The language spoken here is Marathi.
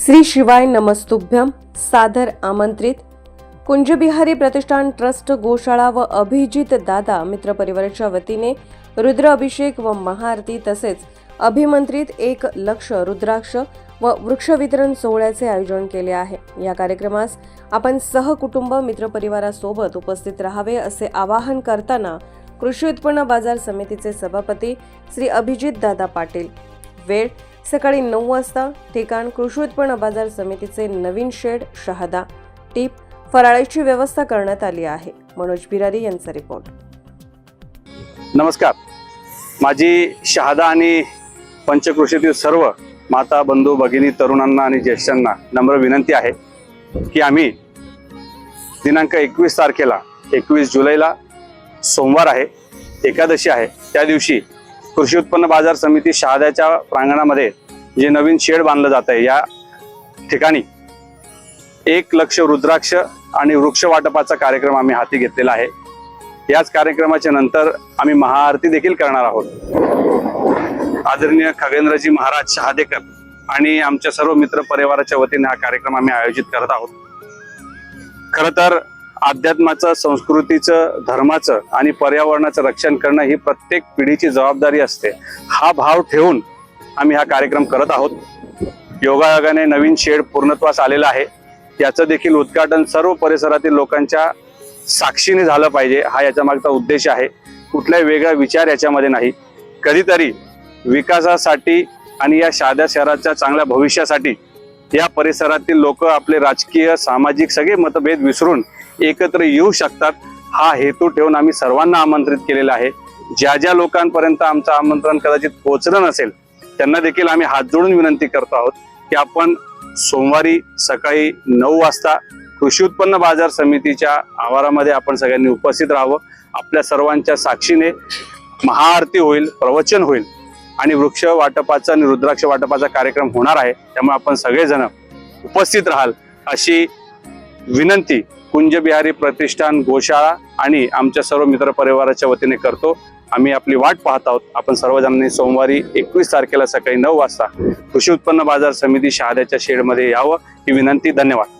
श्री शिवाय नमस्तुभ्यम सादर आमंत्रित. कुंजबिहारी प्रतिष्ठान ट्रस्ट गोशाळा व अभिजित दादा मित्रपरिवाराच्या वतीने रुद्र अभिषेक व महाआरती तसेच अभिमंत्रित एक लक्ष रुद्राक्ष व वृक्ष वितरण सोहळ्याचे आयोजन केले आहे. या कार्यक्रमास आपण सहकुटुंब मित्रपरिवारासोबत उपस्थित राहावे असे आवाहन करताना कृषी उत्पन्न बाजार समितीचे सभापती श्री अभिजित दादा पाटील. वेळ सकाळी नऊ वाजता ठिकाण कृषी उत्पन्न बाजार समितीचे नवीन शेड शहादा टीप फराळीची व्यवस्था करण्यात आली आहे. मनोज बिरारी यांचा रिपोर्ट. नमस्कार. माझी शहादा आणि पंचकृषीतील सर्व माता बंधू भगिनी तरुणांना आणि ज्येष्ठांना नम्र विनंती आहे की आम्ही दिनांक एकवीस तारखेला एकवीस जुलैला सोमवार आहे एकादशी आहे त्या दिवशी कृषी उत्पन्न बाजार समिती शहाद्याच्या प्रांगणामध्ये जे नवीन शेड बांधलं जात आहे या ठिकाणी एक लक्ष रुद्राक्ष आणि वृक्ष वाटपाचा कार्यक्रम आम्ही हाती घेतलेला आहे. याच कार्यक्रमाच्या नंतर आम्ही महाआरती देखील करणार आहोत. आदरणीय खगेंद्रजी महाराज शहादेकर आणि आमच्या सर्व मित्र परिवाराच्या वतीने हा कार्यक्रम आम्ही आयोजित करत आहोत. खरं तर अध्यात्माचं संस्कृतीचं धर्माचं आणि पर्यावरणाचं रक्षण करणं ही प्रत्येक पिढीची जबाबदारी असते. हा भाव ठेवून आम्ही हा कार्यक्रम करत आहोत. योगायोगाने नवीन शेड पूर्णत्वास आलेला आहे. याचं देखील उद्घाटन सर्व परिसरातील लोकांच्या साक्षीने झालं पाहिजे हा याच्या मागचा उद्देश आहे. कुठलाही वेगळा विचार याच्यामध्ये नाही. कधीतरी विकासासाठी आणि या साध्या शहराच्या चांगल्या भविष्यासाठी या परिसरातील लोक आपले राजकीय सामाजिक सगळे मतभेद विसरून एकत्र येऊ शकतात हा हेतू ठेवून आम्ही सर्वांना आमंत्रित केलेला आहे. ज्या ज्या लोकांपर्यंत आमचं आमंत्रण कदाचित पोहोचलं नसेल त्यांना देखील आम्ही हात जोडून विनंती करतो आहोत की आपण सोमवारी सकाळी नऊ वाजता कृषी उत्पन्न बाजार समितीच्या आवारामध्ये आपण सगळ्यांनी उपस्थित राहावं. आपल्या सर्वांच्या साक्षीने महाआरती होईल प्रवचन होईल आणि वृक्ष वाटपाचा आणि रुद्राक्ष वाटपाचा कार्यक्रम होणार आहे. त्यामुळे आपण सगळेजण उपस्थित राहाल अशी विनंती कुंजबिहारी प्रतिष्ठान गोशाळा आणि आमच्या सर्व मित्र परिवाराच्या वतीने करतो. आम्ही आपली वाट पाहत आहोत. आपण सर्वजणांनी सोमवारी एकवीस तारखेला सकाळी नऊ वाजता कृषी उत्पन्न बाजार समिती शहाद्याच्या शेडमध्ये यावं ही विनंती. धन्यवाद.